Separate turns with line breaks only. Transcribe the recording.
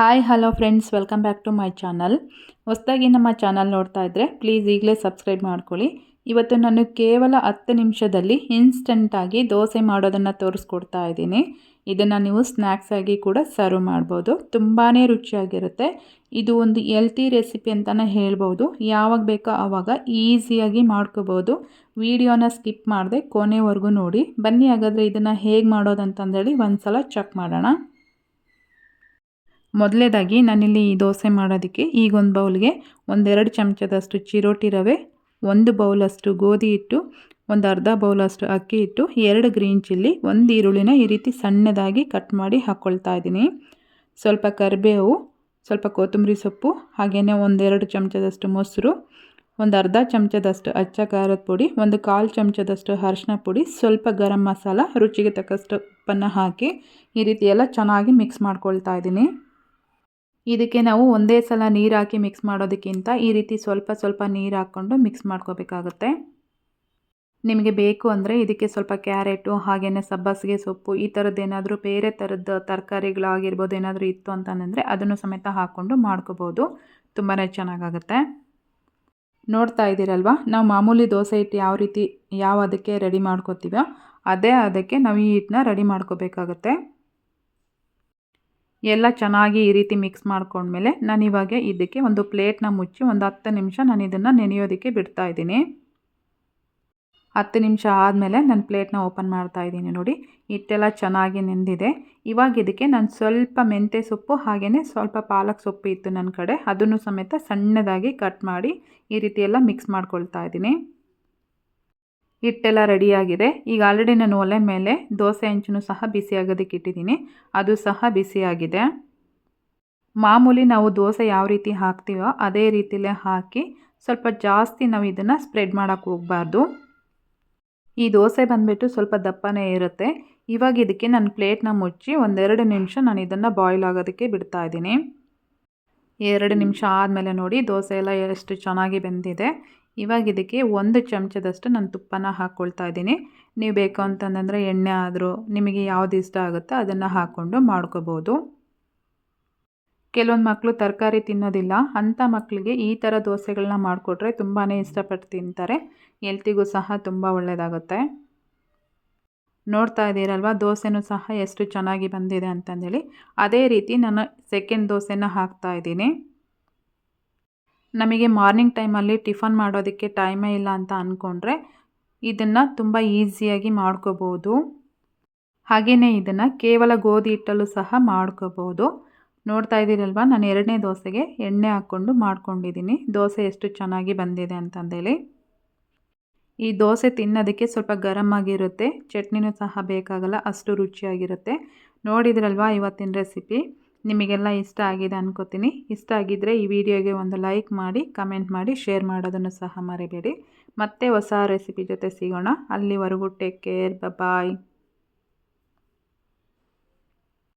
Hi hello friends welcome back to my channel ಹೊಸದಾಗಿ ನಮ್ಮ channel ನೋಡ್ತಾ ಇದ್ದರೆ ಪ್ಲೀಸ್ ಈಗಲೇ ಸಬ್ಸ್ಕ್ರೈಬ್ ಮಾಡ್ಕೊಳ್ಳಿ. ಇವತ್ತು ನಾನು ಕೇವಲ ಹತ್ತು ನಿಮಿಷದಲ್ಲಿ ಇನ್ಸ್ಟೆಂಟಾಗಿ ದೋಸೆ ಮಾಡೋದನ್ನು ತೋರಿಸ್ಕೊಡ್ತಾ ಇದ್ದೀನಿ. ಇದನ್ನು ನೀವು ಸ್ನ್ಯಾಕ್ಸ್ ಆಗಿ ಕೂಡ ಸರ್ವ್ ಮಾಡ್ಬೋದು. ತುಂಬಾ ರುಚಿಯಾಗಿರುತ್ತೆ. ಇದು ಒಂದು ಎಲ್ತಿ ರೆಸಿಪಿ ಅಂತಲೇ ಹೇಳ್ಬೋದು. ಯಾವಾಗ ಬೇಕೋ ಆವಾಗ ಈಸಿಯಾಗಿ ಮಾಡ್ಕೋಬೋದು. ವಿಡಿಯೋನ ಸ್ಕಿಪ್ ಮಾಡದೆ ಕೊನೆವರೆಗೂ ನೋಡಿ. ಬನ್ನಿ ಹಾಗಾದರೆ ಇದನ್ನು ಹೇಗೆ ಮಾಡೋದಂತಂದೇಳಿ ಒಂದು ಸಲ ಚೆಕ್ ಮಾಡೋಣ. ಮೊದಲೇದಾಗಿ ನಾನಿಲ್ಲಿ ಈ ದೋಸೆ ಮಾಡೋದಕ್ಕೆ ಈಗೊಂದು ಬೌಲ್ಗೆ ಒಂದೆರಡು ಚಮಚದಷ್ಟು ಚಿರೋಟಿ ರವೆ, ಒಂದು ಬೌಲಷ್ಟು ಗೋಧಿ ಹಿಟ್ಟು, ಒಂದು ಅರ್ಧ ಬೌಲಷ್ಟು ಅಕ್ಕಿ ಹಿಟ್ಟು, ಎರಡು ಗ್ರೀನ್ ಚಿಲ್ಲಿ, ಒಂದು ಈರುಳ್ಳಿನ ಈ ರೀತಿ ಸಣ್ಣದಾಗಿ ಕಟ್ ಮಾಡಿ ಹಾಕ್ಕೊಳ್ತಾ ಇದ್ದೀನಿ. ಸ್ವಲ್ಪ ಕರಿಬೇವು, ಸ್ವಲ್ಪ ಕೊತ್ತಂಬರಿ ಸೊಪ್ಪು, ಹಾಗೆಯೇ ಒಂದೆರಡು ಚಮಚದಷ್ಟು ಮೊಸರು, ಒಂದು ಅರ್ಧ ಚಮಚದಷ್ಟು ಅಚ್ಚ ಖಾರದ ಪುಡಿ, ಒಂದು ಕಾಲು ಚಮಚದಷ್ಟು ಅರಿಶಿನ ಪುಡಿ, ಸ್ವಲ್ಪ ಗರಂ ಮಸಾಲ, ರುಚಿಗೆ ತಕ್ಕಷ್ಟು ಉಪ್ಪನ್ನು ಹಾಕಿ ಈ ರೀತಿ ಎಲ್ಲ ಚೆನ್ನಾಗಿ ಮಿಕ್ಸ್ ಮಾಡ್ಕೊಳ್ತಾ ಇದ್ದೀನಿ. ಇದಕ್ಕೆ ನಾವು ಒಂದೇ ಸಲ ನೀರು ಹಾಕಿ ಮಿಕ್ಸ್ ಮಾಡೋದಕ್ಕಿಂತ ಈ ರೀತಿ ಸ್ವಲ್ಪ ಸ್ವಲ್ಪ ನೀರು ಹಾಕ್ಕೊಂಡು ಮಿಕ್ಸ್ ಮಾಡ್ಕೋಬೇಕಾಗುತ್ತೆ. ನಿಮಗೆ ಬೇಕು ಅಂದರೆ ಇದಕ್ಕೆ ಸ್ವಲ್ಪ ಕ್ಯಾರೆಟು ಹಾಗೆಯೇ ಸಬ್ಬಸಿಗೆ ಸೊಪ್ಪು, ಈ ಥರದ್ದು ಏನಾದರೂ ಬೇರೆ ಥರದ ತರಕಾರಿಗಳಾಗಿರ್ಬೋದು ಏನಾದರೂ ಇತ್ತು ಅಂತಂದರೆ ಅದನ್ನು ಸಮೇತ ಹಾಕ್ಕೊಂಡು ಮಾಡ್ಕೋಬೋದು. ತುಂಬಾ ಚೆನ್ನಾಗಾಗುತ್ತೆ. ನೋಡ್ತಾ ಇದ್ದೀರಲ್ವ? ನಾವು ಮಾಮೂಲಿ ದೋಸೆ ಹಿಟ್ಟು ಯಾವ ರೀತಿ, ಯಾವ ಅದಕ್ಕೆ ರೆಡಿ ಮಾಡ್ಕೋತೀವೋ, ಅದೇ ಅದಕ್ಕೆ ನಾವು ಈ ಹಿಟ್ಟನ್ನ ರೆಡಿ ಮಾಡ್ಕೋಬೇಕಾಗತ್ತೆ. ಎಲ್ಲ ಚೆನ್ನಾಗಿ ಈ ರೀತಿ ಮಿಕ್ಸ್ ಮಾಡ್ಕೊಂಡ್ಮೇಲೆ ನಾನು ಇವಾಗ ಇದಕ್ಕೆ ಒಂದು ಪ್ಲೇಟ್ನ ಮುಚ್ಚಿ ಒಂದು ಹತ್ತು ನಿಮಿಷ ನಾನು ಇದನ್ನು ನೆನೆಯೋದಕ್ಕೆ ಬಿಡ್ತಾ ಇದ್ದೀನಿ. ಹತ್ತು ನಿಮಿಷ ಆದಮೇಲೆ ನಾನು ಪ್ಲೇಟ್ನ ಓಪನ್ ಮಾಡ್ತಾ ಇದ್ದೀನಿ ನೋಡಿ. ಹಿಟ್ಟೆಲ್ಲ ಚೆನ್ನಾಗಿ ನೆಂದಿದೆ. ಇವಾಗ ಇದಕ್ಕೆ ನಾನು ಸ್ವಲ್ಪ ಮೆಂತ್ಯ ಸೊಪ್ಪು ಹಾಗೆಯೇ ಸ್ವಲ್ಪ ಪಾಲಕ್ ಸೊಪ್ಪು ಇತ್ತು ನನ್ನ ಕಡೆ. ಅದನ್ನು ಸಮೇತ ಸಣ್ಣದಾಗಿ ಕಟ್ ಮಾಡಿ ಈ ರೀತಿ ಎಲ್ಲ ಮಿಕ್ಸ್ ಮಾಡ್ಕೊಳ್ತಾ ಇದ್ದೀನಿ. ಹಿಟ್ಟೆಲ್ಲ ರೆಡಿಯಾಗಿದೆ ಈಗ ಆಲ್ರೆಡಿ ನಾನು ಒಲೆ ಮೇಲೆ ದೋಸೆ ಹಂಚನ್ನು ಸಹ ಬಿಸಿಯಾಗೋದಕ್ಕೆ ಇಟ್ಟಿದ್ದೀನಿ. ಅದು ಸಹ ಬಿಸಿಯಾಗಿದೆ ಮಾಮೂಲಿ ನಾವು ದೋಸೆ ಯಾವ ರೀತಿ ಹಾಕ್ತೀವೋ ಅದೇ ರೀತಿಲೇ ಹಾಕಿ ಸ್ವಲ್ಪ ಜಾಸ್ತಿ ನಾವು ಇದನ್ನು ಸ್ಪ್ರೆಡ್ ಮಾಡೋಕ್ಕೆ ಹೋಗಬಾರ್ದು. ಈ ದೋಸೆ ಬಂದುಬಿಟ್ಟು ಸ್ವಲ್ಪ ದಪ್ಪನೇ ಇರುತ್ತೆ. ಇವಾಗ ಇದಕ್ಕೆ ನಾನು ಪ್ಲೇಟ್ನ ಮುಚ್ಚಿ ಒಂದೆರಡು ನಿಮಿಷ ನಾನು ಇದನ್ನು ಬಾಯ್ಲ್ ಆಗೋದಕ್ಕೆ ಬಿಡ್ತಾ ಇದ್ದೀನಿ. ಎರಡು ನಿಮಿಷ ಆದಮೇಲೆ ನೋಡಿ ದೋಸೆ ಎಲ್ಲ ಎಷ್ಟು ಚೆನ್ನಾಗಿ ಬೆಂದಿದೆ. ಇವಾಗ ಇದಕ್ಕೆ ಒಂದು ಚಮಚದಷ್ಟು ನಾನು ತುಪ್ಪನ ಹಾಕ್ಕೊಳ್ತಾ ಇದ್ದೀನಿ. ನೀವು ಬೇಕು ಅಂತಂದರೆ ಎಣ್ಣೆ ಆದರೂ ನಿಮಗೆ ಯಾವುದು ಇಷ್ಟ ಆಗುತ್ತೋ ಅದನ್ನು ಹಾಕ್ಕೊಂಡು ಮಾಡ್ಕೋಬೋದು. ಕೆಲವೊಂದು ಮಕ್ಕಳು ತರಕಾರಿ ತಿನ್ನೋದಿಲ್ಲ. ಅಂಥ ಮಕ್ಕಳಿಗೆ ಈ ಥರ ದೋಸೆಗಳನ್ನ ಮಾಡಿಕೊಟ್ರೆ ತುಂಬಾ ಇಷ್ಟಪಟ್ಟು ತಿಂತಾರೆ. ಎಲ್ತಿಗೂ ಸಹ ತುಂಬ ಒಳ್ಳೆಯದಾಗುತ್ತೆ ನೋಡ್ತಾ ಇದ್ದೀರಲ್ವ, ದೋಸೆನೂ ಸಹ ಎಷ್ಟು ಚೆನ್ನಾಗಿ ಬಂದಿದೆ ಅಂತಂದೇಳಿ. ಅದೇ ರೀತಿ ನಾನು ಸೆಕೆಂಡ್ ದೋಸೆನ ಹಾಕ್ತಾ ಇದ್ದೀನಿ. ನಮಗೆ ಮಾರ್ನಿಂಗ್ ಟೈಮಲ್ಲಿ ಟಿಫನ್ ಮಾಡೋದಕ್ಕೆ ಟೈಮೇ ಇಲ್ಲ ಅಂತ ಅಂದ್ಕೊಂಡ್ರೆ ಇದನ್ನು ತುಂಬ ಈಸಿಯಾಗಿ ಮಾಡ್ಕೋಬೋದು. ಹಾಗೆಯೇ ಇದನ್ನು ಕೇವಲ ಗೋಧಿ ಹಿಟ್ಟಲ್ಲೂ ಸಹ ಮಾಡ್ಕೋಬೋದು. ನೋಡ್ತಾ ಇದ್ದೀರಲ್ವ? ನಾನು ಎರಡನೇ ದೋಸೆಗೆ ಎಣ್ಣೆ ಹಾಕ್ಕೊಂಡು ಮಾಡ್ಕೊಂಡಿದ್ದೀನಿ. ದೋಸೆ ಎಷ್ಟು ಚೆನ್ನಾಗಿ ಬಂದಿದೆ ಅಂತಂದೇಳಿ. ಈ ದೋಸೆ ತಿನ್ನೋದಕ್ಕೆ ಸ್ವಲ್ಪ ಗರಮ್ ಆಗಿರುತ್ತೆ. ಚಟ್ನಿನೂ ಸಹ ಬೇಕಾಗಲ್ಲ. ಅಷ್ಟು ರುಚಿಯಾಗಿರುತ್ತೆ. ನೋಡಿದ್ರಲ್ವಾ ಇವತ್ತಿನ ರೆಸಿಪಿ? ನಿಮಗೆಲ್ಲ ಇಷ್ಟ ಆಗಿದೆ ಅನ್ಕೋತೀನಿ. ಇಷ್ಟ ಆಗಿದ್ದರೆ ಈ ವಿಡಿಯೋಗೆ ಒಂದು ಲೈಕ್ ಮಾಡಿ, ಕಮೆಂಟ್ ಮಾಡಿ, ಶೇರ್ ಮಾಡೋದನ್ನು ಸಹ ಮರಿಬೇಡಿ. ಮತ್ತೆ ಹೊಸ ರೆಸಿಪಿ ಜೊತೆ ಸಿಗೋಣ. ಅಲ್ಲಿವರೆಗೂ ಟೇಕ್ ಕೇರ್. ಬಾಯ್